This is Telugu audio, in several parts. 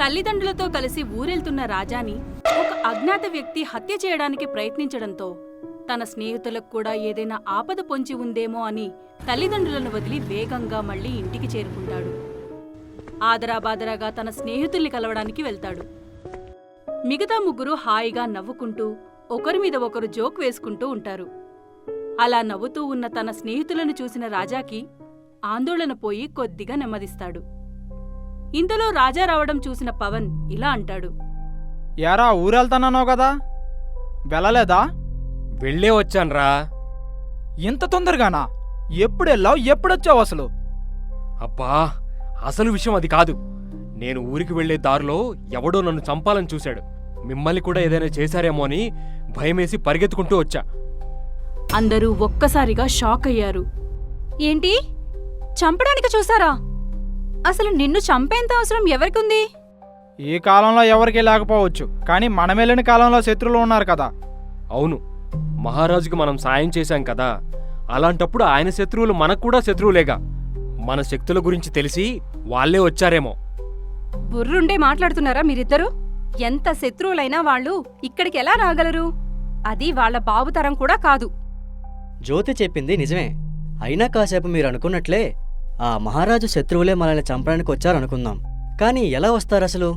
తల్లిదండ్రులతో కలిసి ఊరెళ్తున్న రాజాని ఒక అజ్ఞాత వ్యక్తి హత్య చేయడానికి ప్రయత్నించడంతో తన స్నేహితులకు కూడా ఏదైనా ఆపద పొంచి ఉందేమో అని తల్లిదండ్రులను వదిలి వేగంగా మళ్ళీ ఇంటికి చేరుకుంటాడు. ఆదరాబాదరాగా తన స్నేహితుల్ని కలవడానికి వెళ్తాడు. మిగతా ముగ్గురు హాయిగా నవ్వుకుంటూ ఒకరి మీద ఒకరు జోక్ వేసుకుంటూ ఉంటారు. అలా నవ్వుతూ ఉన్న తన స్నేహితులను చూసిన రాజాకి ఆందోళన పోయి కొద్దిగా నెమ్మదిస్తాడు. ఇంతలో రాజా రావడం చూసిన పవన్ ఇలా అంటాడు. ఏరా ఊరెళ్తానన్నావు కదా? వెళ్ళలేదా? వెళ్ళే వచ్చాన్రా. ఇంత తొందరగానా? ఎప్పుడు వెళ్ళావు ఎప్పుడొచ్చావు అసలు? అబ్బా అసలు విషయం అది కాదు. నేను ఊరికి వెళ్ళే దారిలో ఎవడో నన్ను చంపాలని చూశాడు. మిమ్మల్ని కూడా ఏదైనా చేశారేమో అని భయమేసి పరిగెత్తుకుంటూ వచ్చా. అందరూ ఒక్కసారిగా షాక్ అయ్యారు. ఏంటి? చంపడానికి చూసారా? అసలు నిన్ను చంపేంత అవసరం ఎవరికుంది? ఈ కాలంలో ఎవరికీ లేకపోవచ్చు కానీ మనం వెళ్ళిన కాలంలో శత్రువులు ఉన్నారు కదా. అవును మహారాజుకి మనం సాయం చేశాం కదా. అలాంటప్పుడు ఆయన శత్రువులు మనకు కూడా శత్రువులేగా. మన శక్తుల గురించి తెలిసి వాళ్ళే వచ్చారేమో. బుర్రుండే మాట్లాడుతున్నారా మీరిద్దరు? ఎంత శత్రువులైనా వాళ్ళు ఇక్కడికి ఎలా రాగలరు? అది వాళ్ళ బాబు తరం కూడా కాదు. జ్యోతి చెప్పింది నిజమే. అయినా కాసేపు మీరు అనుకున్నట్లే ఆ మహారాజు శత్రువులే మనల్ని చంపడానికి వచ్చారనుకుందాం. కానీ ఎలా వస్తారు అసలు?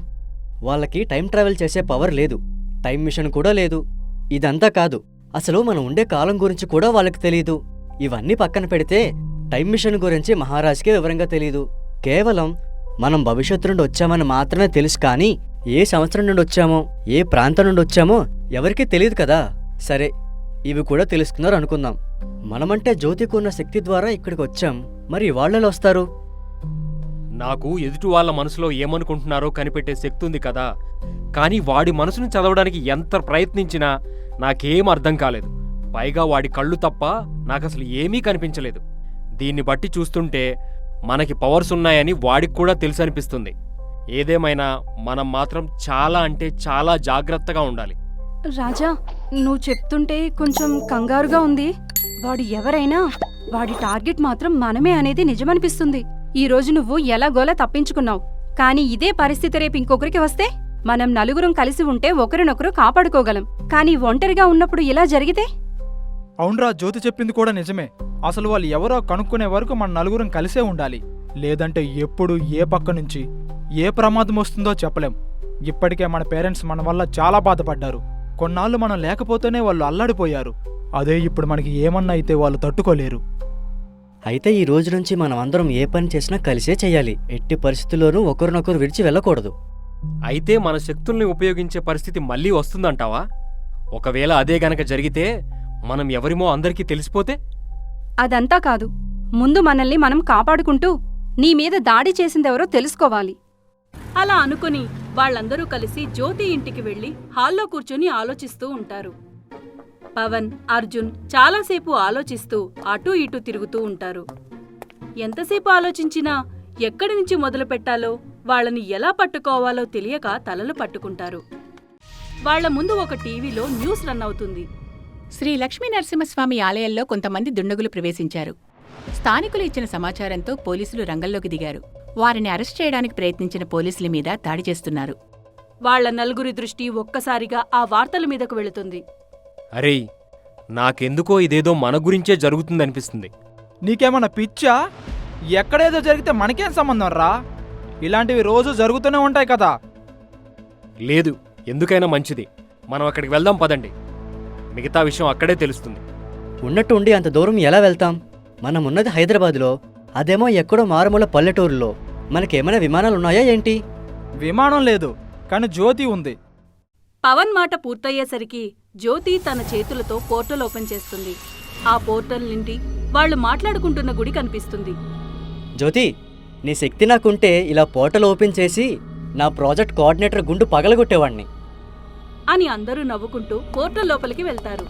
వాళ్ళకి టైం ట్రావెల్ చేసే పవర్ లేదు. టైం మిషన్ కూడా లేదు. ఇదంతా కాదు. అసలు మనం ఉండే కాలం గురించి కూడా వాళ్ళకి తెలియదు ఇవన్నీ పక్కన పెడితే టైం మిషన్ గురించి మహారాజుకే వివరంగా తెలియదు కేవలం మనం భవిష్యత్తు నుండి వచ్చామని మాత్రమే తెలుసు కానీ ఏ సంవత్సరం నుండి వచ్చామో ఏ ప్రాంతం నుండి వచ్చామో ఎవరికీ తెలియదు కదా. సరే ఇవి కూడా తెలుసుకున్నారు అనుకుందాం. మనమంటే జ్యోతికున్న శక్తి ద్వారా ఇక్కడికి వచ్చాం. మరి వాళ్ళలో వస్తారు? నాకు ఎదుటి వాళ్ళ మనసులో ఏమనుకుంటున్నారో కనిపెట్టే శక్తి ఉంది కదా. కానీ వాడి మనసుని చదవడానికి ఎంత ప్రయత్నించినా నాకేం అర్థం కాలేదు. పైగా వాడి కళ్ళు తప్ప నాకసలు ఏమీ కనిపించలేదు. దీన్ని బట్టి చూస్తుంటే మనకి పవర్స్ ఉన్నాయని వాడికి కూడా తెలుసు అనిపిస్తుంది ఏదేమైనా మనం మాత్రం చాలా అంటే చాలా జాగ్రత్తగా ఉండాలి. రాజా నువ్వు చెప్తుంటే కొంచెం కంగారుగా ఉంది. వాడు ఎవరైనా వాడి టార్గెట్ మాత్రం మనమే అనేది నిజమనిపిస్తుంది. ఈ రోజు నువ్వు ఎలాగోలా తప్పించుకున్నావు? కానీ ఇదే పరిస్థితి రేపు ఇంకొకరికి వస్తే? మనం నలుగురం కలిసి ఉంటే ఒకరినొకరు కాపాడుకోగలం. కానీ ఒంటరిగా ఉన్నప్పుడు ఇలా జరిగితే? అవునరా జ్యోతి చెప్పింది కూడా నిజమే. అసలు వాళ్ళు ఎవరో కనుక్కునే వరకు మన నలుగురం కలిసే ఉండాలి. లేదంటే ఎప్పుడు ఏ పక్క నుంచి ఏ ప్రమాదం వస్తుందో చెప్పలేం. ఇప్పటికే మన పేరెంట్స్ మన వల్ల చాలా బాధపడ్డారు. కొన్నాళ్ళు మనం లేకపోతేనే వాళ్ళు అల్లాడిపోయారు. అదే ఇప్పుడు మనకి ఏమన్నా అయితే వాళ్ళు తట్టుకోలేరు. అయితే ఈ రోజు నుంచి మనం అందరం ఏ పని చేసినా కలిసే చేయాలి. ఎట్టి పరిస్థితుల్లోనూ ఒకరినొకరు విడిచి వెళ్ళకూడదు. అయితే మన శక్తుల్ని ఉపయోగించే పరిస్థితి మళ్ళీ వస్తుందంటావా? ఒకవేళ అదే గనక జరిగితే మనం ఎవరిమో అందరికీ తెలిసిపోతే? అదంతా కాదు. ముందు మనల్ని మనం కాపాడుకుంటూ నీ మీద దాడి చేసిందెవరో తెలుసుకోవాలి. అలా అనుకుని వాళ్ళందరూ కలిసి జ్యోతి ఇంటికి వెళ్ళి హాల్లో కూర్చుని ఆలోచిస్తూ ఉంటారు. పవన్ అర్జున్ చాలాసేపు ఆలోచిస్తూ అటూ ఇటూ తిరుగుతూ ఉంటారు. ఎంతసేపు ఆలోచించినా ఎక్కడి నుంచి మొదలు పెట్టాలో వాళ్ళని ఎలా పట్టుకోవాలో తెలియక తలలు పట్టుకుంటారు. వాళ్ళ ముందు ఒక టీవీలో న్యూస్ రన్ అవుతుంది. శ్రీ లక్ష్మీ నరసింహస్వామి ఆలయంలో కొంతమంది దుండగులు ప్రవేశించారు. స్థానికులు ఇచ్చిన సమాచారంతో పోలీసులు రంగంలోకి దిగారు. వారిని అరెస్ట్ చేయడానికి ప్రయత్నించిన పోలీసుల మీద దాడి చేస్తున్నారు. వాళ్ళ నలుగురి దృష్టి ఒక్కసారిగా ఆ వార్తల మీదకు వెళుతుంది. అరేయ్ నాకెందుకో ఇదేదో మన గురించే జరుగుతుందనిపిస్తుంది. నీకేమన్నా పిచ్చా? ఎక్కడేదో జరిగితే మనకేం సంబంధం రా? ఇలాంటివి రోజు జరుగుతూనే ఉంటాయి కదా. లేదు ఎందుకైనా మంచిది. మనం అక్కడికి వెళ్దాం పదండి. మిగతా విషయం అక్కడే తెలుస్తుంది. ఉన్నట్టు ఉండి అంత దూరం ఎలా వెళ్తాం? మనం ఉన్నది హైదరాబాదులో అదేమో ఎక్కడో మారుమూల పల్లెటూరులో. మనకేమైనా విమానాలు ఉన్నాయా ఏంటి? విమానం లేదు కానీ జ్యోతి ఉంది. పవన్ మాట పూర్తయ్యేసరికి జ్యోతి తన చేతులతో పోర్టల్ ఓపెన్ చేస్తుంది. ఆ పోర్టల్ నుండి వాళ్ళు మాట్లాడుకుంటున్న గుడి కనిపిస్తుంది. జ్యోతి నీ శక్తి నాకుంటే ఇలా పోర్టల్ ఓపెన్ చేసి నా ప్రాజెక్ట్ కోఆర్డినేటర్ గుండు పగలగొట్టేవాణ్ణి. అని అందరూ నవ్వుకుంటూ పోర్టల్ లోపలికి వెళ్తారు.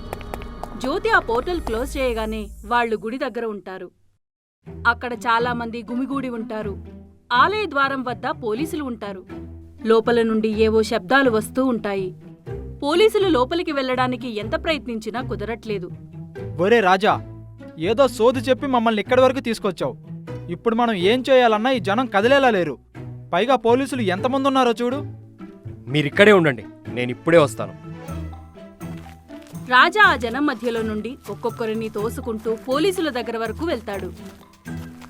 జ్యోతి ఆ పోర్టల్ క్లోజ్ చేయగానే వాళ్ళు గుడి దగ్గర ఉంటారు. అక్కడ చాలా మంది గుమిగూడి ఉంటారు. ఆలయ ద్వారం వద్ద పోలీసులు ఉంటారు. లోపల నుండి ఏవో శబ్దాలు వస్తూ ఉంటాయి. పోలీసులు లోపలికి వెళ్ళడానికి ఎంత ప్రయత్నించినా కుదరట్లేదు. ఒరే రాజా ఏదో సోది చెప్పి మమ్మల్ని ఇక్కడి వరకు తీసుకొచ్చావు. ఇప్పుడు మనం ఏం చేయాలన్నా ఈ జనం కదిలేలా లేరు. పైగా పోలీసులు ఎంతమంది ఉన్నారో చూడు. మీరిక్కడే ఉండండి నేను ఇప్పుడే వస్తాను. రాజా ఆ జనం మధ్యలో నుండి ఒక్కొక్కరిని తోసుకుంటూ పోలీసుల దగ్గర వరకు వెళ్తాడు.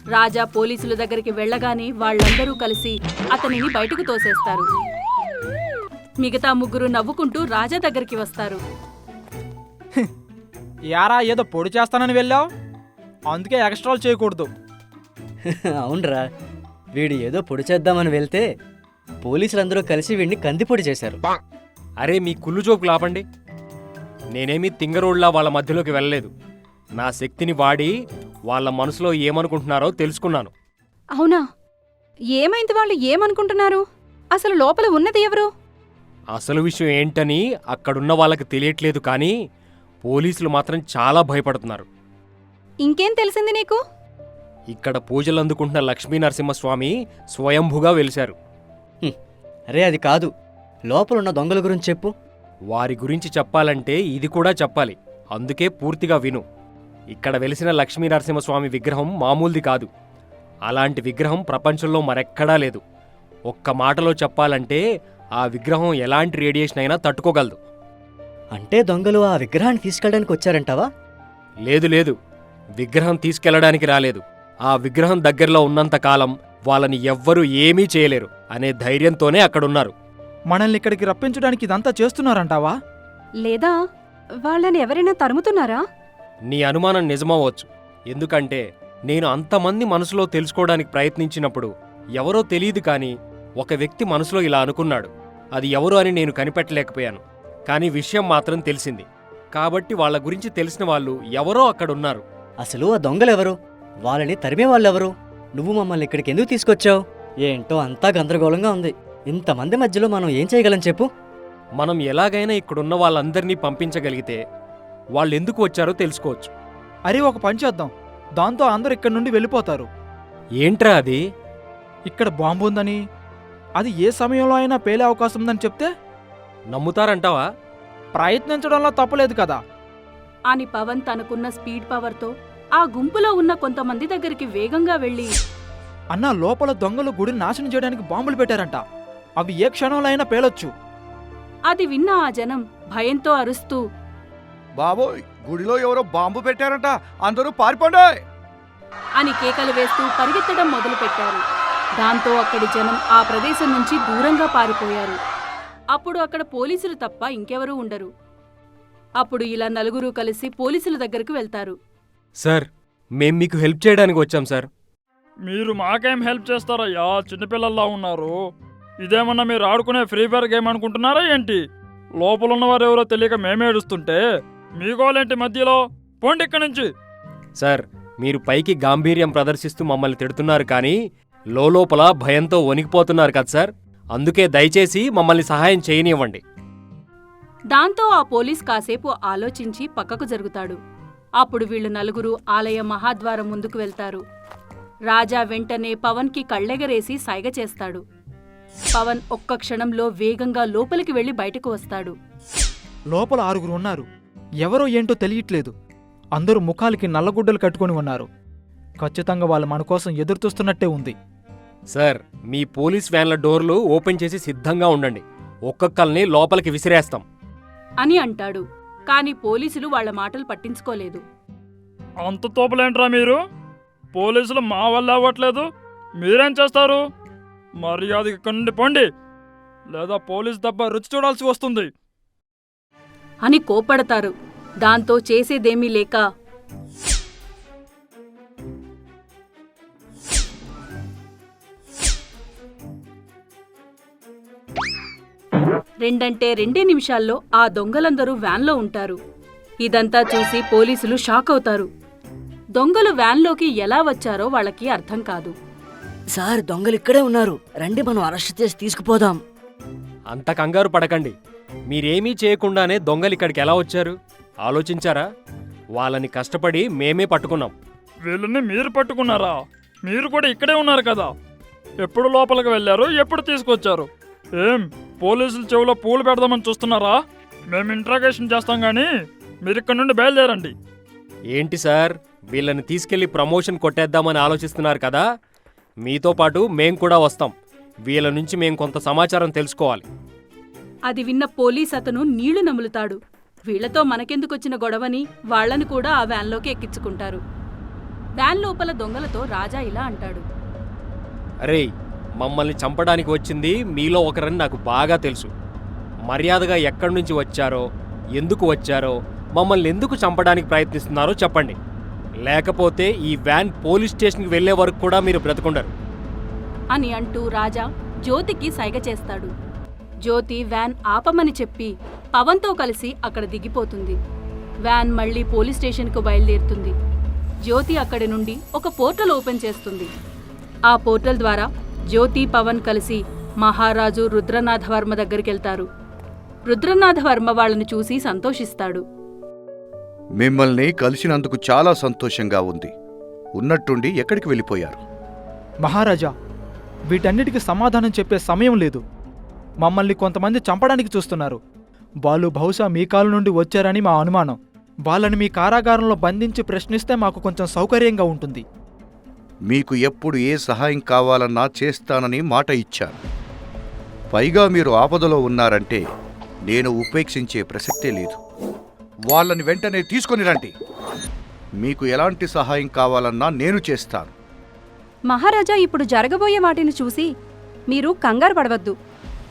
రాజా పోలీసుల దగ్గరికి వెళ్ళగానే వాళ్ళందరూ కలిసి అతనిని బయటకు తోసేస్తారు. మిగతా ముగ్గురు నవ్వుకుంటూ రాజా దగ్గరికి వస్తారు. యారా ఏదో పొడి చేస్తానని వెళ్ళావు? అందుకే ఎక్స్ట్రాలు చేయకూడదు. అవునరా వీడు ఏదో పొడి చేద్దామని వెళ్తే పోలీసులందరూ కలిసి వీడిని కందిపొడి చేశారు. అరే మీ కుళ్ళు జోకులు ఆపండి. నేనేమీ తింగరోడ్లా వాళ్ళ మధ్యలోకి వెళ్ళలేదు. నా శక్తిని వాడి వాళ్ళ మనసులో ఏమనుకుంటున్నారో తెలుసుకున్నాను. అవునా? ఏమైంది వాళ్ళు ఏమనుకుంటున్నారు? అసలు లోపల ఉన్నది ఎవరు? అసలు విషయం ఏంటని అక్కడున్న వాళ్ళకి తెలియట్లేదు కానీ పోలీసులు మాత్రం చాలా భయపడుతున్నారు. ఇంకేం తెలిసింది నీకు? ఇక్కడ పూజలు అందుకుంటున్న లక్ష్మీ నరసింహస్వామి స్వయంభుగా వెలిశారు. అరే అది కాదు. లోపలున్న దొంగల గురించి చెప్పు. వారి గురించి చెప్పాలంటే ఇది కూడా చెప్పాలి. అందుకే పూర్తిగా విను. ఇక్కడ వెలిసిన లక్ష్మీ నరసింహస్వామి విగ్రహం మామూలుది కాదు. అలాంటి విగ్రహం ప్రపంచంలో మరెక్కడా లేదు. ఒక్క మాటలో చెప్పాలంటే ఆ విగ్రహం ఎలాంటి రేడియేషన్ అయినా తట్టుకోగలదు. అంటే దొంగలు ఆ విగ్రహాన్ని తీసుకెళ్ళడానికి వచ్చారంటావా? లేదు లేదు. విగ్రహం తీసుకెళ్ళడానికి రాలేదు. ఆ విగ్రహం దగ్గరలో ఉన్నంత కాలం వాళ్ళని ఎవ్వరూ ఏమీ చేయలేరు అనే ధైర్యంతోనే అక్కడున్నారు. మనల్ని ఇక్కడికి రప్పించడానికి ఇదంతా చేస్తున్నారంటావా? లేదా వాళ్ళని ఎవరైనా తరుముతున్నారా? నీ అనుమానం నిజమవ్వచ్చు. ఎందుకంటే నేను అంతమంది మనసులో తెలుసుకోవడానికి ప్రయత్నించినప్పుడు ఎవరో తెలియదు కానీ ఒక వ్యక్తి మనసులో ఇలా అనుకున్నాడు. అది ఎవరు అని నేను కనిపెట్టలేకపోయాను. కానీ విషయం మాత్రం తెలిసింది. కాబట్టి వాళ్ళ గురించి తెలిసిన వాళ్ళు ఎవరో అక్కడున్నారు. అసలు ఆ దొంగలెవరు? వాళ్ళని తరిమే వాళ్ళెవరు? నువ్వు మమ్మల్ని ఇక్కడికి ఎందుకు తీసుకొచ్చావు? ఏంటో అంతా గందరగోళంగా ఉంది. ఇంతమంది మధ్యలో మనం ఏం చేయగలం చెప్పు? మనం ఎలాగైనా ఇక్కడున్న వాళ్ళందరినీ పంపించగలిగితే వాళ్ళు ఎందుకు వచ్చారో తెలుసుకోవచ్చు. అరే ఒక పని చేద్దాం. దాంతో అందరూ ఇక్కడి నుండి వెళ్ళిపోతారు. ఏంట్రా అది? ఇక్కడ బాంబు ఉందని అది ఏ సమయంలో అయినా పేలే అవకాశం ఉందని చెప్తే? నమ్ముతారంటావా? ప్రయత్నించడంలో తప్పలేదు కదా. అని పవన్ తనకున్న స్పీడ్ పవర్తో ఆ గుంపులో ఉన్న కొంతమంది దగ్గరికి వేగంగా వెళ్ళి అన్న లోపల దొంగలు గుడిని నాశనం చేయడానికి బాంబులు పెట్టారంట. అవి ఏ క్షణంలో అయినా పేలొచ్చు. అది విన్న ఆ జనం భయంతో అరుస్తూ బాబోయ్ గుడిలో ఎవరో బాంబు పెట్టారంట. అందరూ పారిపోండి అని కేకలు వేస్తూ పరిగెత్తడం మొదలుపెట్టారు. దాంతో అక్కడి జనం ఆ ప్రదేశం నుంచి దూరంగా పారిపోయారు. అప్పుడు అక్కడ పోలీసులు తప్ప ఇంకెవరూ ఉండరు. అప్పుడు ఇలా నలుగురు కలిసి పోలీసుల దగ్గరకు వెళ్తారు. సార్ మేం మీకు హెల్ప్ చేయడానికి వచ్చాం సార్. మీరు మాకేం హెల్ప్ చేస్తారయ్యా? చిన్నపిల్లల్లా ఉన్నారు. ఇదేమన్నా మీరు ఆడుకునే ఫ్రీ ఫైర్ గేమ్ అనుకుంటున్నారా ఏంటి? లోపల ఉన్నవారు ఎవరో తెలియక మేమే మీకోలేంటి మధ్యలో? పోండి ఇక్కడి నుంచి. సార్ మీరు పైకి గాంభీర్యం ప్రదర్శిస్తూ మమ్మల్ని తిడుతున్నారు కానీ లోపల భయంతో వణికిపోతున్నారు కదా సార్. అందుకే దయచేసి మమ్మల్ని సహాయం చేయనివ్వండి. దాంతో ఆ పోలీస్ కాసేపు ఆలోచించి పక్కకు జరుగుతాడు. అప్పుడు వీళ్ళు నలుగురు ఆలయ మహాద్వారం ముందుకు వెళ్తారు. రాజా వెంటనే పవన్కి కళ్ళెగరేసి సైగ చేస్తాడు. పవన్ ఒక్క క్షణంలో వేగంగా లోపలికి వెళ్ళి బయటకు వస్తాడు. లోపల ఆరుగురు ఉన్నారు. ఎవరో ఏంటో తెలియట్లేదు. అందరూ ముఖాలకి నల్లగుడ్డలు కట్టుకొని ఉన్నారు. ఖచ్చితంగా వాళ్ళు మన కోసం ఎదురుచూస్తున్నట్టే ఉంది. సార్ మీ పోలీస్ వ్యాన్ల డోర్లు ఓపెన్ చేసి సిద్ధంగా ఉండండి. ఒక్కొక్కల్ని లోపలికి విసిరేస్తాం. అని అంటాడు. కాని పోలీసులు వాళ్ళ మాటలు పట్టించుకోలేదు. అంత తోపలేంట్రా మీరు? పోలీసులు మా వల్ల అవ్వట్లేదు. మీరేం చేస్తారు? మర్యాద ఇక్కడి నుండి పోండి. లేదా పోలీస్ దెబ్బ రుచి చూడాల్సి వస్తుంది. అని కోపడతారు దాంతో చేసేదేమీ లేక రెండంటే రెండే నిమిషాల్లో ఆ దొంగలందరూ వ్యాన్లో ఉంటారు. ఇదంతా చూసి పోలీసులు షాక్ అవుతారు. దొంగలు వ్యాన్లోకి ఎలా వచ్చారో వాళ్ళకి అర్థం కాదు. సార్ దొంగలు ఇక్కడే ఉన్నారు. రండి మనం అరెస్ట్ చేసి తీసుకుపోదాం. అంత కంగారు పడకండి. మీరేమీ చేయకుండానే దొంగలు ఇక్కడికి ఎలా వచ్చారు? ఆలోచించారా? వాళ్ళని కష్టపడి మేమే పట్టుకున్నాం. వీళ్ళని మీరు పట్టుకున్నారా? మీరు కూడా ఇక్కడే ఉన్నారు కదా. ఎప్పుడు లోపలికి వెళ్ళారు? ఎప్పుడు తీసుకొచ్చారు? ఏం పోలీసులు చెవిలో పూలు పెడదామని చూస్తున్నారా? మేము ఇంట్రాగేషన్ చేస్తాం కానీ మీరు ఇక్కడ నుండి బయలుదేరండి. ఏంటి సార్? వీళ్ళని తీసుకెళ్ళి ప్రమోషన్ కొట్టేద్దామని ఆలోచిస్తున్నారు కదా? మీతో పాటు మేం కూడా వస్తాం. వీళ్ళ నుంచి మేం కొంత సమాచారం తెలుసుకోవాలి. అది విన్న పోలీస్ అతను నీళ్ళు నములుతాడు. వీళ్ళతో మనకెందుకొచ్చిన గొడవని వాళ్ళని కూడా ఆ వ్యాన్లోకి ఎక్కించుకుంటారు. వ్యాన్ లోపల దొంగలతో రాజా ఇలా అంటాడు. అరే మమ్మల్ని చంపడానికి వచ్చింది మీలో ఒకరని నాకు బాగా తెలుసు. మర్యాదగా ఎక్కడి నుంచి వచ్చారో ఎందుకు వచ్చారో మమ్మల్ని ఎందుకు చంపడానికి ప్రయత్నిస్తున్నారో చెప్పండి. లేకపోతే ఈ వ్యాన్ పోలీస్ స్టేషన్కి వెళ్ళే వరకు కూడా మీరు బ్రతకుండరు. అని అంటూ రాజా జ్యోతికి సైగ చేస్తాడు. జ్యోతి వ్యాన్ ఆపమని చెప్పి పవన్తో కలిసి అక్కడ దిగిపోతుంది. వ్యాన్ మళ్ళీ పోలీస్ స్టేషన్కు బయలుదేరుతుంది. జ్యోతి అక్కడి నుండి ఒక పోర్టల్ ఓపెన్ చేస్తుంది. ఆ పోర్టల్ ద్వారా జ్యోతి పవన్ కలిసి మహారాజు రుద్రనాథవర్మ దగ్గరికి వెళ్తారు రుద్రనాథవర్మ వాళ్ళని చూసి సంతోషిస్తాడు. మిమ్మల్ని కలిసినందుకు చాలా సంతోషంగా ఉంది. ఉన్నట్టుండి ఎక్కడికి వెళ్ళిపోయారు? మహారాజా వీటన్నిటికీ సమాధానం చెప్పే సమయం లేదు. మమ్మల్ని కొంతమంది చంపడానికి చూస్తున్నారు. వాళ్ళు బహుశా మీ కాలు నుండి వచ్చారని మా అనుమానం. వాళ్ళని మీ కారాగారంలో బంధించి ప్రశ్నిస్తే మాకు కొంచెం సౌకర్యంగా ఉంటుంది. మీకు ఎప్పుడు ఏ సహాయం కావాలన్నా చేస్తానని మాట ఇచ్చాను పైగా మీరు ఆపదలో ఉన్నారంటే నేను ఉపేక్షించే ప్రసక్తే లేదు. వాళ్ళని వెంటనే తీసుకొని రండి. మీకు ఎలాంటి సహాయం కావాలన్నా నేను చేస్తాను. మహారాజా ఇప్పుడు జరగబోయే వాటిని చూసి మీరు కంగారు పడవద్దు.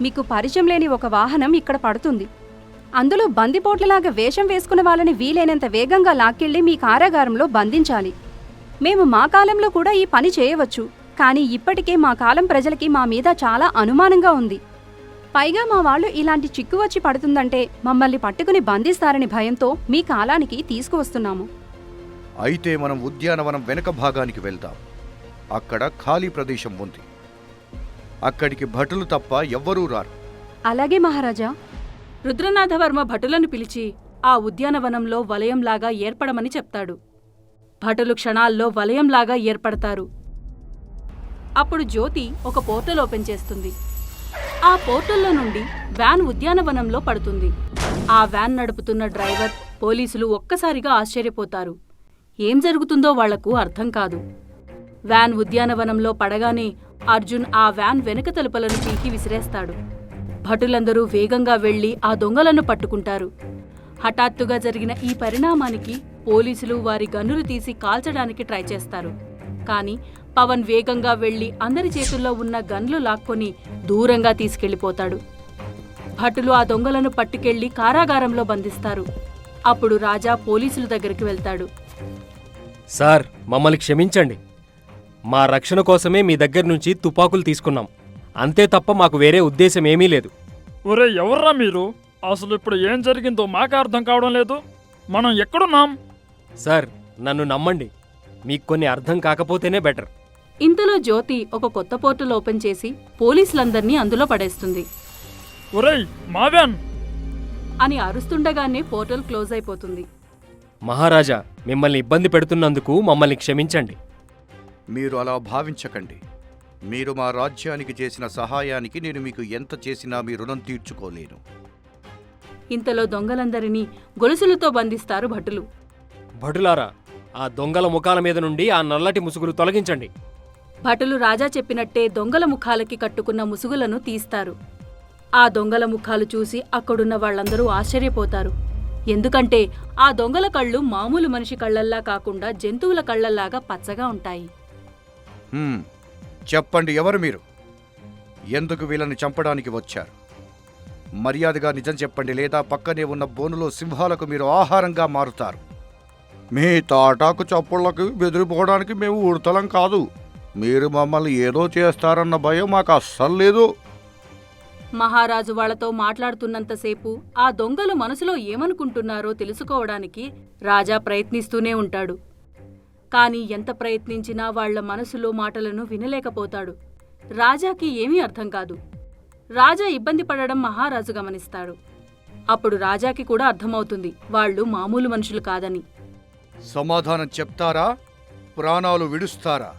మీకు పరిచయం లేని ఒక వాహనం ఇక్కడ పడుతుంది. అందులో బందిపోట్లలాగా వేషం వేసుకున్న వాళ్ళని వీలైనంత వేగంగా లాక్కెళ్ళి మీ కారాగారంలో బంధించాలి. మేము మా కాలంలో కూడా ఈ పని చేయవచ్చు కానీ ఇప్పటికే మా కాలం ప్రజలకి మా మీద చాలా అనుమానంగా ఉంది. పైగా మా వాళ్ళు ఇలాంటి చిక్కు వచ్చి పడుతుందంటే మమ్మల్ని పట్టుకుని బంధిస్తారని భయంతో మీ కాలానికి తీసుకువస్తున్నాము. అయితే మనం ఉద్యానవనం వెనక భాగానికి వెళ్దాం. అక్కడ ఖాళీ ప్రదేశం ఉంది. అక్కడికి భటులు తప్ప ఎవ్వరూ రారు. అలాగే మహారాజా. రుద్రనాథవర్మ భటులను పిలిచి ఆ ఉద్యానవనంలో వలయంలాగా ఏర్పడమని చెప్తాడు. భటులు క్షణాల్లో వలయంలాగా ఏర్పడతారు. అప్పుడు జ్యోతి ఒక పోర్టల్ ఓపెన్ చేస్తుంది. ఆ పోర్టల్లో నుండి వ్యాన్ ఉద్యానవనంలో పడుతుంది. ఆ వ్యాన్ నడుపుతున్న డ్రైవర్ పోలీసులు ఒక్కసారిగా ఆశ్చర్యపోతారు. ఏం జరుగుతుందో వాళ్ళకు అర్థం కాదు. వ్యాన్ ఉద్యానవనంలో పడగానే అర్జున్ ఆ వ్యాన్ వెనుక తలుపలను పీకి విసిరేస్తాడు. భటులందరూ వేగంగా వెళ్ళి ఆ దొంగలను పట్టుకుంటారు. హఠాత్తుగా జరిగిన ఈ పరిణామానికి పోలీసులు వారి గన్నులు తీసి కాల్చడానికి ట్రై చేస్తారు. కానీ పవన్ వేగంగా వెళ్ళి అందరి చేతుల్లో ఉన్న గన్లు లాక్కొని దూరంగా తీసుకెళ్ళిపోతాడు భటులు ఆ దొంగలను పట్టుకెళ్ళి కారాగారంలో బంధిస్తారు. అప్పుడు రాజా పోలీసుల దగ్గరికి వెళ్తాడు. సార్ మమ్మల్ని క్షమించండి. మా రక్షణ కోసమే మీ దగ్గర నుంచి తుపాకులు తీసుకున్నాం. అంతే తప్ప మాకు వేరే ఉద్దేశం ఏమీ లేదు. ఒరే ఎవర్రా మీరు? అసలు ఇప్పుడు ఏం జరిగిందో మాకే అర్థం కావడం లేదు. మనం ఎక్కడున్నాం? సార్ నన్ను నమ్మండి. మీకు కొన్ని అర్థం కాకపోతేనే బెటర్. ఇంతలో జ్యోతి ఒక కొత్త పోర్టల్ ఓపెన్ చేసి పోలీసులందర్నీ అందులో పడేస్తుంది. అని అరుస్తుండగానే పోర్టల్ క్లోజ్ అయిపోతుంది. మహారాజా మిమ్మల్ని ఇబ్బంది పెడుతున్నందుకు మమ్మల్ని క్షమించండి. మీరు అలా భావించకండి. మీరు మా రాజ్యానికి చేసిన సహాయానికి నేను మీకు ఎంత చేసినా మీ రుణం తీర్చుకోలేను. ఇంతలో దొంగలందరినీ గొలుసులతో బంధిస్తారు భటులు. భటులారా ఆ దొంగల ముఖాల మీద నుండి ఆ నల్లటి ముసుగులు తొలగించండి. భటులు రాజా చెప్పినట్టే దొంగల ముఖాలకి కట్టుకున్న ముసుగులను తీస్తారు. ఆ దొంగల ముఖాలు చూసి అక్కడున్న వాళ్ళందరూ ఆశ్చర్యపోతారు. ఎందుకంటే ఆ దొంగల కళ్ళు మామూలు మనిషి కళ్ళల్లా కాకుండా జంతువుల కళ్ళల్లాగా పచ్చగా ఉంటాయి. చెప్పండి ఎవరు మీరు? ఎందుకు వీళ్ళని చంపడానికి వచ్చారు? మర్యాదగా నిజం చెప్పండి లేదా పక్కనే ఉన్న బోనులో సింహాలకు మీరు ఆహారంగా మారుతారు. మీ తాటాకు చప్పుళ్ళకి బెదిరిపోవడానికి మేము ఉడతలం కాదు. మీరు మమ్మల్ని ఏదో చేస్తారన్న భయం మాకు అస్సలు లేదు. మహారాజు వాళ్ళతో మాట్లాడుతున్నంతసేపు ఆ దొంగలు మనసులో ఏమనుకుంటున్నారో తెలుసుకోవడానికి రాజా ప్రయత్నిస్తూనే ఉంటాడు. కాని ఎంత ప్రయత్నించినా వాళ్ళ మనసులో మాటలను వినలేకపోతాడు. రాజాకి ఏమీ అర్థం కాదు. రాజా ఇబ్బంది పడడం మహారాజు గమనిస్తాడు. అప్పుడు రాజాకి కూడా అర్థమవుతుంది వాళ్ళు మామూలు మనుషులు కాదని. సమాధానం చెప్తారా? ప్రాణాలు విడుస్తారా?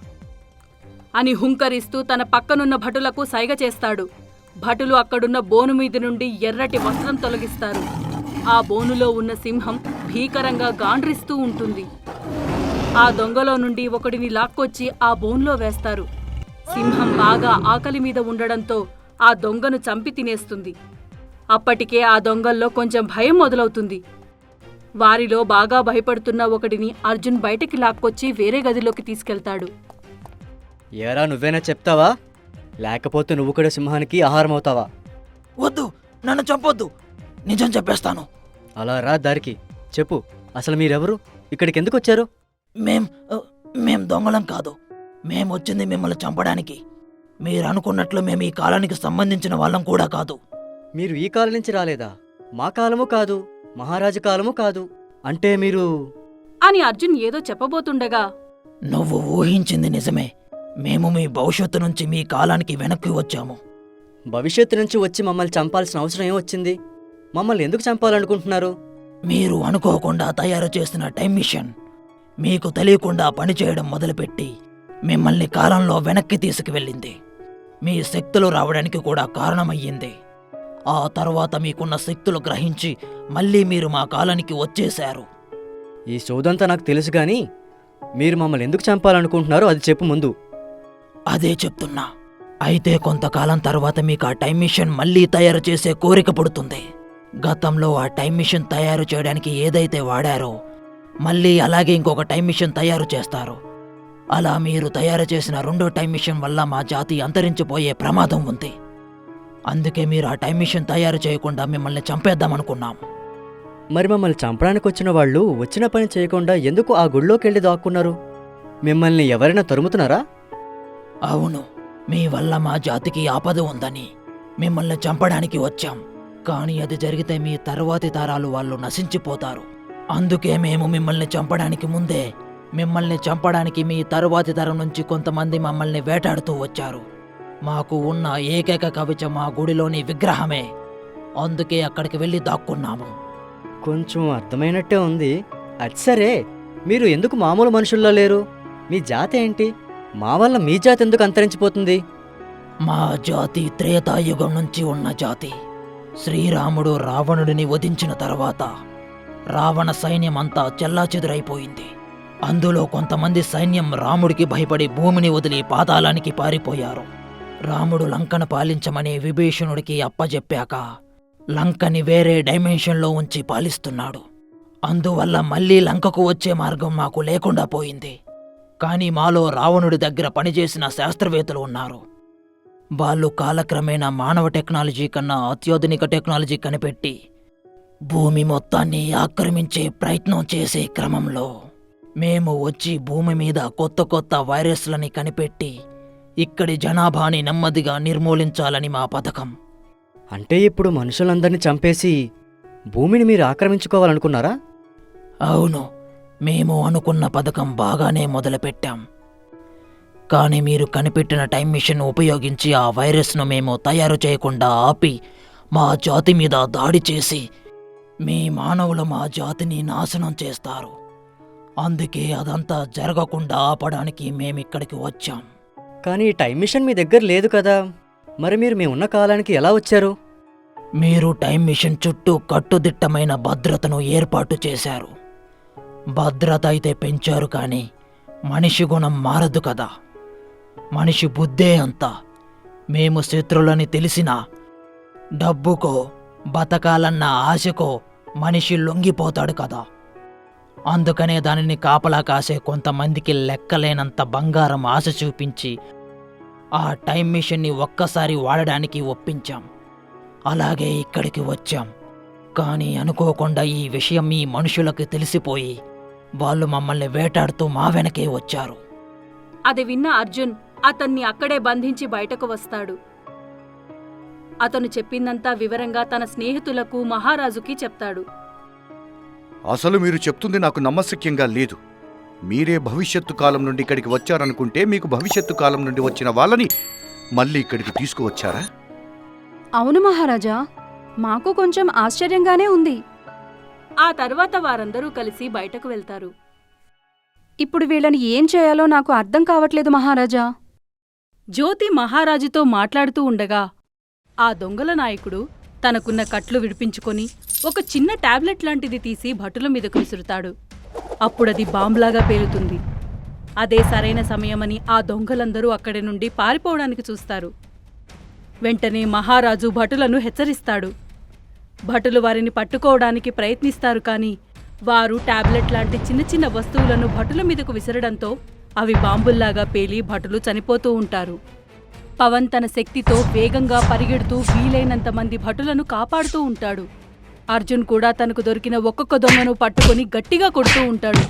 అని హుంకరిస్తూ తన పక్కనున్న భటులకు సైగ చేస్తాడు. భటులు అక్కడున్న బోను మీద నుండి ఎర్రటి వస్త్రం తొలగిస్తారు. ఆ బోనులో ఉన్న సింహం భీకరంగా గాండ్రిస్తూ ఉంటుంది. ఆ దొంగలో నుండి ఒకడిని లాక్కొచ్చి ఆ బోన్లో వేస్తారు. సింహం బాగా ఆకలి మీద ఉండడంతో ఆ దొంగను చంపి తినేస్తుంది. అప్పటికే ఆ దొంగల్లో కొంచెం భయం మొదలవుతుంది. వారిలో బాగా భయపడుతున్న ఒకడిని అర్జున్ బయటికి లాక్కొచ్చి వేరే గదిలోకి తీసుకెళ్తాడు. ఏరా నువ్వేనా చెప్తావా? లేకపోతే నువ్వు కూడా సింహానికి ఆహారం అవుతావా? వద్దు నన్ను చంపొద్దు. నిజం చెప్పేస్తాను. అలా రా దారికి. చెప్పు అసలు మీరెవరు? ఇక్కడికి ఎందుకు వచ్చారు మేం మేం దొంగలం కాదు. మేం వచ్చింది మిమ్మల్ని చంపడానికి. మీరు అనుకున్నట్లు మేము ఈ కాలానికి సంబంధించిన వాళ్ళం కూడా కాదు. మీరు ఈ కాలం నుంచి రాలేదా? మా కాలము కాదు మహారాజు కాలము కాదు. అంటే మీరు అని అర్జున్ ఏదో చెప్పబోతుండగా నువ్వు ఊహించింది నిజమే. మేము మీ భవిష్యత్తు నుంచి మీ కాలానికి వెనక్కి వచ్చాము. భవిష్యత్తు నుంచి వచ్చి మమ్మల్ని చంపాల్సిన అవసరం ఏమొచ్చింది మమ్మల్ని ఎందుకు చంపాలనుకుంటున్నారు? మీరు అనుకోకుండా తయారు చేసిన టైం మిషన్. మీకు తెలియకుండా పనిచేయడం మొదలుపెట్టి మిమ్మల్ని కాలంలో వెనక్కి తీసుకువెళ్ళింది. మీ శక్తులు రావడానికి కూడా కారణమయ్యింది. ఆ తర్వాత మీకున్న శక్తులు గ్రహించి మళ్ళీ మీరు మా కాలానికి వచ్చేశారు. ఈ సోదంతా నాకు తెలుసు గాని మీరు మమ్మల్ని ఎందుకు చంపాలనుకుంటున్నారో అది చెప్పు ముందు. అదే చెప్తున్నా. అయితే కొంతకాలం తర్వాత మీకు ఆ టైం మిషన్ మళ్ళీ తయారు చేసే కోరిక పుడుతుంది. గతంలో ఆ టైం మిషన్ తయారు చేయడానికి ఏదైతే వాడారో మళ్ళీ అలాగే ఇంకొక టైం మిషన్ తయారు చేస్తారు. అలా మీరు తయారు చేసిన రెండో టైం మిషన్ వల్ల మా జాతి అంతరించిపోయే ప్రమాదం ఉంది. అందుకే మీరు ఆ టైం మిషన్ తయారు చేయకుండా మిమ్మల్ని చంపేద్దామనుకున్నాం. మరి మమ్మల్ని చంపడానికి వచ్చిన వాళ్ళు వచ్చిన పని చేయకుండా ఎందుకు ఆ గుళ్ళోకి వెళ్ళి దాక్కున్నారు? మిమ్మల్ని ఎవరైనా తరుముతున్నారా? అవును మీ వల్ల మా జాతికి ఆపద ఉందని మిమ్మల్ని చంపడానికి వచ్చాం. కానీ అది జరిగితే మీ తర్వాతి తరాలు వాళ్ళు నశించిపోతారు. అందుకే మేము మిమ్మల్ని చంపడానికి ముందే మిమ్మల్ని చంపడానికి మీ తరువాతి తరం నుంచి కొంతమంది మమ్మల్ని వేటాడుతూ వచ్చారు. మాకు ఉన్న ఏకైక కవచం మా గుడిలోని విగ్రహమే. అందుకే అక్కడికి వెళ్ళి దాక్కున్నాము. కొంచెం అర్థమైనట్టే ఉంది. అది సరే. మీరు ఎందుకు మామూలు మనుషుల్లో లేరు? మీ జాతి ఏంటి? మా వల్ల మీ జాతి ఎందుకు అంతరించిపోతుంది? మా జాతి త్రేతాయుగం నుంచి ఉన్న జాతి. శ్రీరాముడు రావణుడిని వధించిన తర్వాత రావణ సైన్యం అంతా చెల్లాచెదురైపోయింది. అందులో కొంతమంది సైన్యం రాముడికి భయపడి భూమిని వదిలి పాతాళానికి పారిపోయారు. రాముడు లంకను పాలించమని విభీషణుడికి అప్పజెప్పాక లంకని వేరే డైమెన్షన్లో ఉంచి పాలిస్తున్నాడు. అందువల్ల మళ్ళీ లంకకు వచ్చే మార్గం మాకు లేకుండా పోయింది. కానీ మాలో రావణుడి దగ్గర పనిచేసిన శాస్త్రవేత్తలు ఉన్నారు. వాళ్ళు కాలక్రమేణా మానవ టెక్నాలజీ కన్నా అత్యాధునిక టెక్నాలజీ కనిపెట్టి భూమి మొత్తాన్ని ఆక్రమించే ప్రయత్నం చేసే క్రమంలో మేము వచ్చి భూమి మీద కొత్త కొత్త వైరస్లని కనిపెట్టి ఇక్కడి జనాభాని నెమ్మదిగా నిర్మూలించాలని మా పథకం. అంటే ఇప్పుడు మనుషులందరినీ చంపేసి భూమిని మీరు ఆక్రమించుకోవాలనుకున్నారా? అవును మేము అనుకున్న పథకం బాగానే మొదలుపెట్టాం. కానీ మీరు కనిపెట్టిన టైం మిషన్ ఉపయోగించి ఆ వైరస్ను మేము తయారు చేయకుండా ఆపి మా జాతి మీద దాడి చేసి మీ మానవులు మా జాతిని నాశనం చేస్తారు. అందుకే అదంతా జరగకుండా ఆపడానికి మేమిక్కడికి వచ్చాం. కానీ టైం మిషన్ మీ దగ్గర లేదు కదా. మరి మీరు మీ ఉన్న కాలానికి ఎలా వచ్చారు? మీరు టైం మిషన్ చుట్టూ కట్టుదిట్టమైన భద్రతను ఏర్పాటు చేశారు. భద్రత అయితే పెంచారు కానీ మనిషి గుణం మారదు కదా. మనిషి బుద్ధే అంత. మేము శత్రులని తెలిసినా డబ్బుకో బతకాలన్న ఆశకో మనిషి లొంగిపోతాడు కదా. అందుకనే దానిని కాపలా కాసే కొంతమందికి లెక్కలేనంత బంగారం ఆశ చూపించి ఆ టైం మిషన్ని ఒక్కసారి వాడడానికి ఒప్పించాం. అలాగే ఇక్కడికి వచ్చాం. కానీ అనుకోకుండా ఈ విషయం ఈ మనుషులకు తెలిసిపోయి వాళ్ళు మమ్మల్ని వేటాడుతూ మా వెనకే వచ్చారు. అది విన్న అర్జున్ అతన్ని అక్కడే బంధించి బయటకు వస్తాడు. అతను చెప్పిందంతా వివరంగా తన స్నేహితులకు మహారాజుకి చెప్తాడు. అసలు మీరు చెప్తుంది నాకు నమ్మశక్యంగా లేదు. మీరే భవిష్యత్తు కాలం నుండి ఇక్కడికి వచ్చారనుకుంటే మీకు భవిష్యత్తు కాలం నుండి వచ్చిన వాళ్ళని మళ్ళీ ఇక్కడికి తీసుకువచ్చారా? అవును మహారాజా మాకు కొంచెం ఆశ్చర్యంగానే ఉంది. ఆ తర్వాత వారందరూ కలిసి బయటకు వెళ్తారు. ఇప్పుడు వీళ్ళని ఏం చేయాలో నాకు అర్థం కావట్లేదు మహారాజా. జ్యోతి మహారాజుతో మాట్లాడుతూ ఉండగా ఆ దొంగల నాయకుడు తనకున్న కట్లు విడిపించుకొని ఒక చిన్న టాబ్లెట్ లాంటిది తీసి భటుల మీదకు విసురుతాడు. అప్పుడది బాంబ్లాగా పేలుతుంది. అదే సరైన సమయమని ఆ దొంగలందరూ అక్కడి నుండి పారిపోవడానికి చూస్తారు. వెంటనే మహారాజు భటులను హెచ్చరిస్తాడు. భటులు వారిని పట్టుకోవడానికి ప్రయత్నిస్తారు కానీ వారు టాబ్లెట్ లాంటి చిన్న చిన్న వస్తువులను భటుల మీదకు విసరడంతో అవి బాంబుల్లాగా పేలి భటులు చనిపోతూ ఉంటారు. పవన్ తన శక్తితో వేగంగా పరిగెడుతూ వీలైనంత మంది భటులను కాపాడుతూ ఉంటాడు. అర్జున్ కూడా తనకు దొరికిన ఒక్కొక్క దొంగను పట్టుకొని గట్టిగా కొడుతూ ఉంటాడు.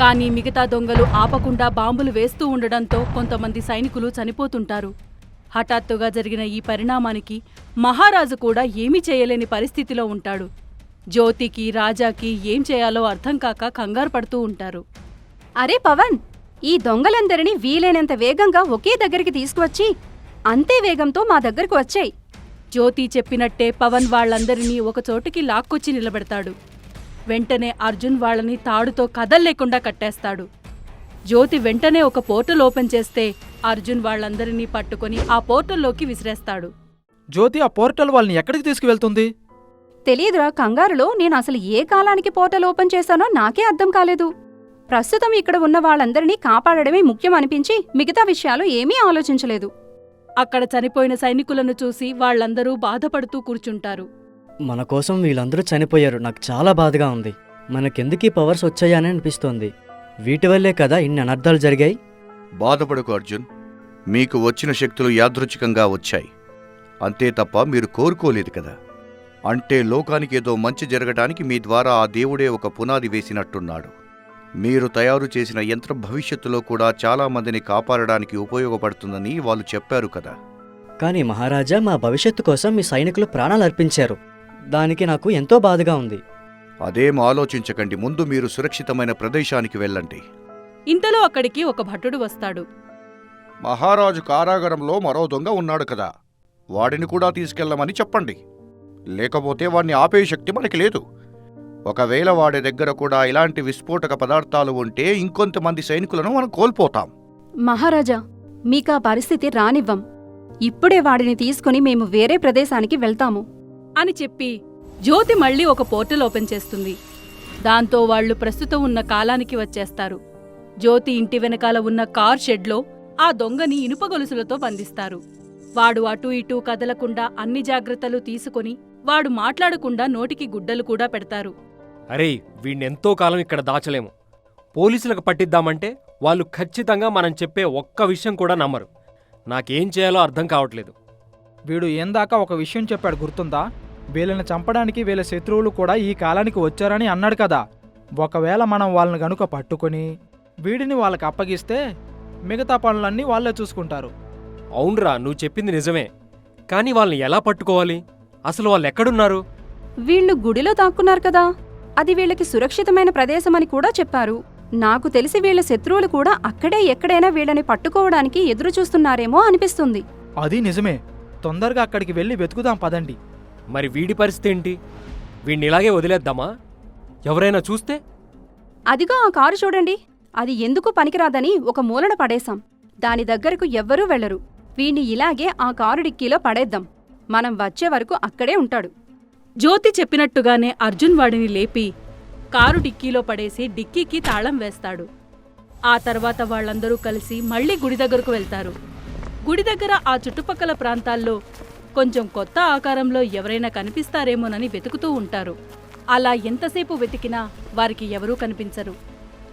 కానీ మిగతా దొంగలు ఆపకుండా బాంబులు వేస్తూ ఉండడంతో కొంతమంది సైనికులు చనిపోతుంటారు. హఠాత్తుగా జరిగిన ఈ పరిణామానికి మహారాజు కూడా ఏమీ చేయలేని పరిస్థితిలో ఉంటాడు. జ్యోతికి రాజాకి ఏం చేయాలో అర్థం కాక కంగారు పడుతూ ఉంటారు. అరే పవన్ ఈ దొంగలందరినీ వీలైనంత వేగంగా ఒకే దగ్గరికి తీసుకువచ్చి అంతే వేగంతో మా దగ్గరకు వచ్చాయి. జ్యోతి చెప్పినట్టే పవన్ వాళ్ళందరినీ ఒక చోటుకి లాక్కొచ్చి నిలబెడతాడు. వెంటనే అర్జున్ వాళ్ళని తాడుతో కదల్లేకుండా కట్టేస్తాడు. జ్యోతి వెంటనే ఒక పోర్టల్ ఓపెన్ చేస్తే అర్జున్ వాళ్ళందరినీ పట్టుకొని ఆ పోర్టల్లోకి విసిరేస్తాడు. జ్యోతి ఆ పోర్టల్ వాళ్ళని ఎక్కడికి తీసుకువెళ్తుంది? తెలియదురా కంగారులో. నేను అసలు ఏ కాలానికి పోర్టల్ ఓపెన్ చేశానో నాకే అర్థం కాలేదు. ప్రస్తుతం ఇక్కడ ఉన్న వాళ్ళందరినీ కాపాడడమే ముఖ్యం అనిపించి మిగతా విషయాలు ఏమీ ఆలోచించలేదు. అక్కడ చనిపోయిన సైనికులను చూసి వాళ్ళందరూ బాధపడుతూ కూర్చుంటారు. మన కోసం వీళ్ళందరూ చనిపోయారు. నాకు చాలా బాధగా ఉంది. మనకెందుకు ఈ పవర్స్ వచ్చాయని అనిపిస్తోంది. వీటి వల్లే కదా ఇన్ని అనర్థాలు జరిగాయి? బాధపడకు అర్జున్. మీకు వచ్చిన శక్తులు యాదృచ్ఛికంగా వచ్చాయి. అంతే తప్ప మీరు కోరుకోలేదు కదా. అంటే లోకానికి ఏదో మంచి జరగటానికి మీ ద్వారా ఆ దేవుడే ఒక పునాది వేసినట్టున్నాడు. మీరు తయారు చేసిన యంత్రం భవిష్యత్తులో కూడా చాలా మందిని కాపాడడానికి ఉపయోగపడుతుందని వాళ్ళు చెప్పారు కదా. కానీ మహారాజా మా భవిష్యత్తు కోసం మీ సైనికులు ప్రాణాలు అర్పించారు. దానికి నాకు ఎంతో బాధగా ఉంది. అదేం ఆలోచించకండి. ముందు మీరు సురక్షితమైన ప్రదేశానికి వెళ్ళండి. ఇంతలో అక్కడికి ఒక భటుడు వస్తాడు. మహారాజు కారాగారంలో మరో దొంగ ఉన్నాడు కదా. వాడిని కూడా తీసుకెళ్ళమని చెప్పండి. లేకపోతే వాడిని ఆపే శక్తి మనకి లేదు. ఒకవేళ వాడి దగ్గర కూడా ఇలాంటి విస్ఫోటక పదార్థాలు ఉంటే ఇంకొంతమంది సైనికులను మనం కోల్పోతాం. మహారాజా మీకా పరిస్థితి రానివ్వం. ఇప్పుడే వాడిని తీసుకుని మేము వేరే ప్రదేశానికి వెళ్తాము. అని చెప్పి జ్యోతి మళ్ళీ ఒక పోర్టల్ ఓపెన్ చేస్తుంది. దాంతో వాళ్ళు ప్రస్తుతం ఉన్న కాలానికి వచ్చేస్తారు. జ్యోతి ఇంటి వెనకాల ఉన్న కార్ షెడ్లో ఆ దొంగని ఇనుప గొలుసులతో బంధిస్తారు. వాడు అటూ ఇటూ కదలకుండా అన్ని జాగ్రత్తలు తీసుకొని వాడు మాట్లాడకుండా నోటికి గుడ్డలు కూడా పెడతారు. అరే వీణ్ణెంతో కాలం ఇక్కడ దాచలేము. పోలీసులకు పట్టిద్దామంటే వాళ్ళు ఖచ్చితంగా మనం చెప్పే ఒక్క విషయం కూడా నమ్మరు. నాకేం చేయాలో అర్థం కావట్లేదు. వీడు ఏందాకా ఒక విషయం చెప్పాడు గుర్తుందా? వీళ్ళని చంపడానికి వీళ్ళ శత్రువులు కూడా ఈ కాలానికి వచ్చారని అన్నాడు కదా. ఒకవేళ మనం వాళ్ళని గనుక పట్టుకొని వీడిని వాళ్ళకి అప్పగిస్తే మిగతా పనులన్నీ వాళ్ళే చూసుకుంటారు. అవునరా నువ్వు చెప్పింది నిజమే. కానీ వాళ్ళని ఎలా పట్టుకోవాలి? అసలు వాళ్ళు ఎక్కడున్నారు? వీళ్ళు గుడిలో దాక్కున్నారు కదా. అది వీళ్ళకి సురక్షితమైన ప్రదేశమని కూడా చెప్పారు. నాకు తెలిసి వీళ్ళ శత్రువులు కూడా అక్కడే ఎక్కడైనా వీళ్ళని పట్టుకోవడానికి ఎదురు చూస్తున్నారేమో అనిపిస్తుంది. అది నిజమే. తొందరగా అక్కడికి వెళ్ళి వెతుకుదాం పదండి. మరి వీడి పరిస్థితి ఏంటి? వీడిని ఇలాగే వదిలేద్దామా? ఎవరైనా చూస్తే? అదిగో ఆ కారు చూడండి. అది ఎందుకు పనికిరాదని ఒక మూలన పడేశాం. దాని దగ్గరకు ఎవ్వరూ వెళ్ళరు వీణ్ణి ఇలాగే ఆ కారు డిక్కీలో పడేద్దాం. మనం వచ్చే వరకు అక్కడే ఉంటాడు. జ్యోతి చెప్పినట్టుగానే అర్జున్ వాడిని లేపి కారు డిక్కీలో పడేసి డిక్కీకి తాళం వేస్తాడు. ఆ తర్వాత వాళ్ళందరూ కలిసి మళ్ళీ గుడి దగ్గరకు వెళ్తారు. గుడి దగ్గర ఆ చుట్టుపక్కల ప్రాంతాల్లో కొంచెం కొత్త ఆకారంలో ఎవరైనా కనిపిస్తారేమోనని వెతుకుతూ ఉంటారు. అలా ఎంతసేపు వెతికినా వారికి ఎవరూ కనిపించరు.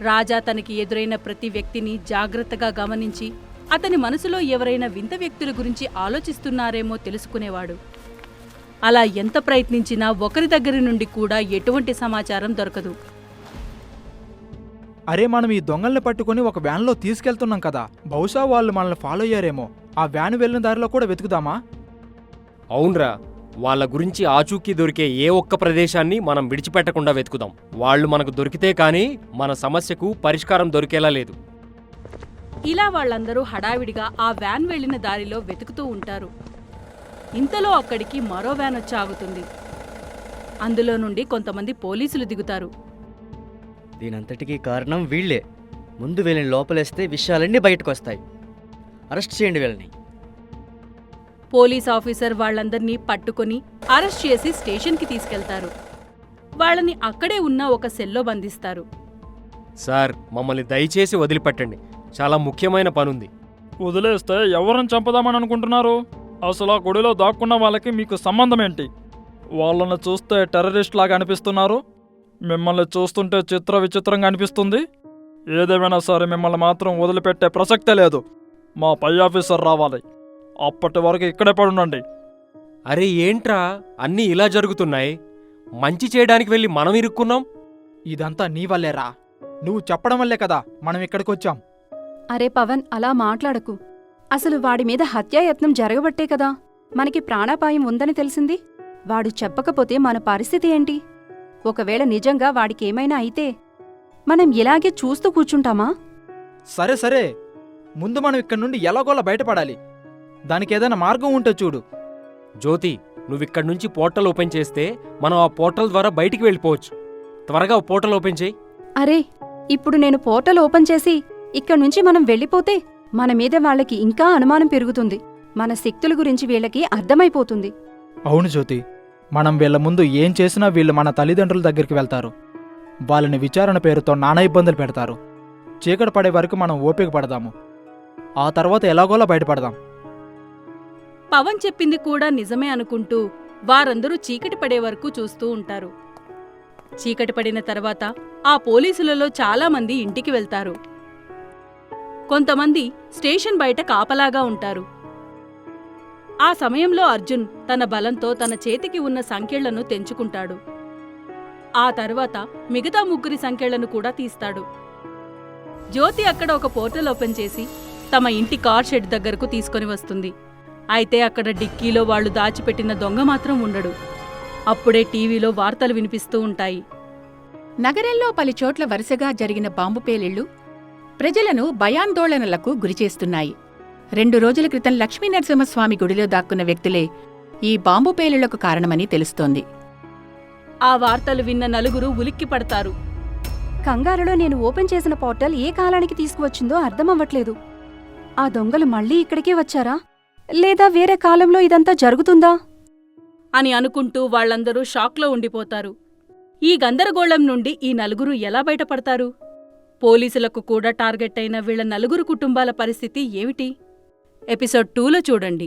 రాజా తనకి ఎదురైన ప్రతి వ్యక్తిని జాగ్రత్తగా గమనించి అతని మనసులో ఎవరైనా వింత వ్యక్తుల గురించి ఆలోచిస్తున్నారేమో తెలుసుకునేవాడు. అలా ఎంత ప్రయత్నించినా ఒకరి దగ్గర నుండి కూడా ఎటువంటి సమాచారం దొరకదు. అరే మనం ఈ దొంగల్ని పట్టుకొని ఒక వ్యాన్లో తీసుకెళ్తున్నాం కదా. బహుశా వాళ్ళు మనల్ని ఫాలో అయ్యారేమో. ఆ వ్యాన్ వెళ్ళిన దారిలో కూడా వెతుకుదామా? అవునరా. వాళ్ళ గురించి ఆచూకీ దొరికే ఏ ఒక్క ప్రదేశాన్ని మనం విడిచిపెట్టకుండా వెతుకుదాం. వాళ్ళు మనకు దొరికితే కానీ మన సమస్యకు పరిష్కారం దొరికేలా లేదు. ఇలా వాళ్ళందరూ హడావిడిగా ఆ వ్యాన్ వెళ్ళిన దారిలో వెతుకుతూ ఉంటారు. ఇంతలో అక్కడికి మరో వ్యాన్ వచ్చి ఆగుతుంది. అందులో నుండి కొంతమంది పోలీసులు దిగుతారు. దీనంతటికీ కారణం వీళ్ళే. ముందు వీళ్ళని లోపలేస్తే విషయాలన్నీ బయటకు వస్తాయి అరెస్ట్ చేయండి వీళ్ళని. పోలీస్ ఆఫీసర్ వాళ్ళందర్నీ పట్టుకొని అరెస్ట్ చేసి స్టేషన్కి తీసుకెళ్తారు. వాళ్ళని అక్కడే ఉన్న ఒక సెల్లో బంధిస్తారు. సార్ మమ్మల్ని దయచేసి వదిలిపెట్టండి. చాలా ముఖ్యమైన పనుంది. వదిలేస్తే ఎవరిని చంపుదామని అనుకుంటున్నారు? అసలు ఆ గుడిలో దాక్కున్న వాళ్ళకి మీకు సంబంధం ఏంటి వాళ్ళని చూస్తే టెర్రరిస్ట్ లాగా అనిపిస్తున్నారు? మిమ్మల్ని చూస్తుంటే చిత్ర విచిత్రంగా అనిపిస్తుంది? ఏదేమైనా సరే మిమ్మల్ని మాత్రం వదిలిపెట్టే ప్రసక్తే లేదు. మా పై ఆఫీసర్ రావాలి. అప్పటి వరకు ఇక్కడే పడుండండి. అరే ఏంట్రా? అన్నీ ఇలా జరుగుతున్నాయి. మంచి చేయడానికి వెళ్ళి మనం ఇరుక్కున్నాం? ఇదంతా నీ వల్లేరా? నువ్వు చెప్పడం వల్లే కదా మనం ఇక్కడికి వచ్చాం అరే పవన్ అలా మాట్లాడకు. అసలు వాడి మీద హత్యాయత్నం జరగబట్టే కదా. మనకి ప్రాణాపాయం ఉందని తెలిసింది. వాడు చెప్పకపోతే మన పరిస్థితి ఏంటి? ఒకవేళ నిజంగా వాడికేమైనా అయితే మనం ఇలాగే చూస్తూ కూర్చుంటామా? సరే సరే. ముందు మనం ఇక్కడి నుండి ఎలాగోలా బయటపడాలి. దానికి ఏదైనా మార్గం ఉంటే చూడు. జ్యోతి నువ్విక్కడి నుంచి పోర్టల్ ఓపెన్ చేస్తే మనం ఆ పోర్టల్ ద్వారా బయటికి వెళ్ళిపోవచ్చు. త్వరగా పోర్టల్ ఓపెన్ చేయి. అరే ఇప్పుడు నేను పోర్టల్ ఓపెన్ చేసి ఇక్కడి నుంచి మనం వెళ్ళిపోతే మన మీద వాళ్ళకి ఇంకా అనుమానం పెరుగుతుంది. మన శక్తుల గురించి వీళ్ళకి అర్థమైపోతుంది. అవును జ్యోతి మనం వీళ్ళ ముందు ఏం చేసినా వీళ్ళు మన తల్లిదండ్రుల దగ్గరికి వెళ్తారు. వాళ్ళని విచారణ పేరుతో నానా ఇబ్బందులు పెడతారు. చీకటి పడే వరకు మనం ఓపిక పడదాము. ఆ తర్వాత ఎలాగోలా బయటపడదాం. పవన్ చెప్పింది కూడా నిజమే అనుకుంటూ వారందరూ చీకటి పడే వరకు చూస్తూ ఉంటారు. చీకటి పడిన తర్వాత ఆ పోలీసులలో చాలా మంది ఇంటికి వెళ్తారు. కొంతమంది స్టేషన్ బయట కాపలాగా ఉంటారు. ఆ సమయంలో అర్జున్ తన బలంతో తన చేతికి ఉన్న సంఖ్యలను తెంచుకుంటాడు. ఆ తర్వాత మిగతా ముగ్గురి సంఖ్యలను కూడా తీస్తాడు. జ్యోతి అక్కడ ఒక పోర్టల్ ఓపెన్ చేసి తమ ఇంటి కార్ షెడ్ దగ్గరకు తీసుకొని వస్తుంది. అయితే అక్కడ డిక్కీలో వాళ్ళు దాచిపెట్టిన దొంగ మాత్రం ఉండడు. అప్పుడే టీవీలో వార్తలు వినిపిస్తూ ఉంటాయి. నగరంలో పలుచోట్ల వరుసగా జరిగిన బాంబు పేలిళ్ళు ప్రజలను భయాందోళనలకు గురిచేస్తున్నాయి. రెండు రోజుల క్రితం లక్ష్మీ నరసింహస్వామి గుడిలో దాక్కున్న వ్యక్తులే ఈ బాంబు పేలుళ్ళకు కారణమని తెలుస్తోంది. ఆ వార్తలు విన్న నలుగురు ఉలిక్కి పడతారు కంగారులో నేను ఓపెన్ చేసిన పోర్టల్ ఏ కాలానికి తీసుకువచ్చిందో అర్థమవ్వట్లేదు. ఆ దొంగలు మళ్ళీ ఇక్కడికే వచ్చారా? లేదా వేరే కాలంలో ఇదంతా జరుగుతుందా? అని అనుకుంటూ వాళ్ళందరూ షాక్లో ఉండిపోతారు. ఈ గందరగోళం నుండి ఈ నలుగురు ఎలా బయటపడతారు? పోలీసులకు కూడా టార్గెట్ అయిన వీళ్ళ నలుగురు కుటుంబాల పరిస్థితి ఏమిటి? ఎపిసోడ్ టూలో చూడండి.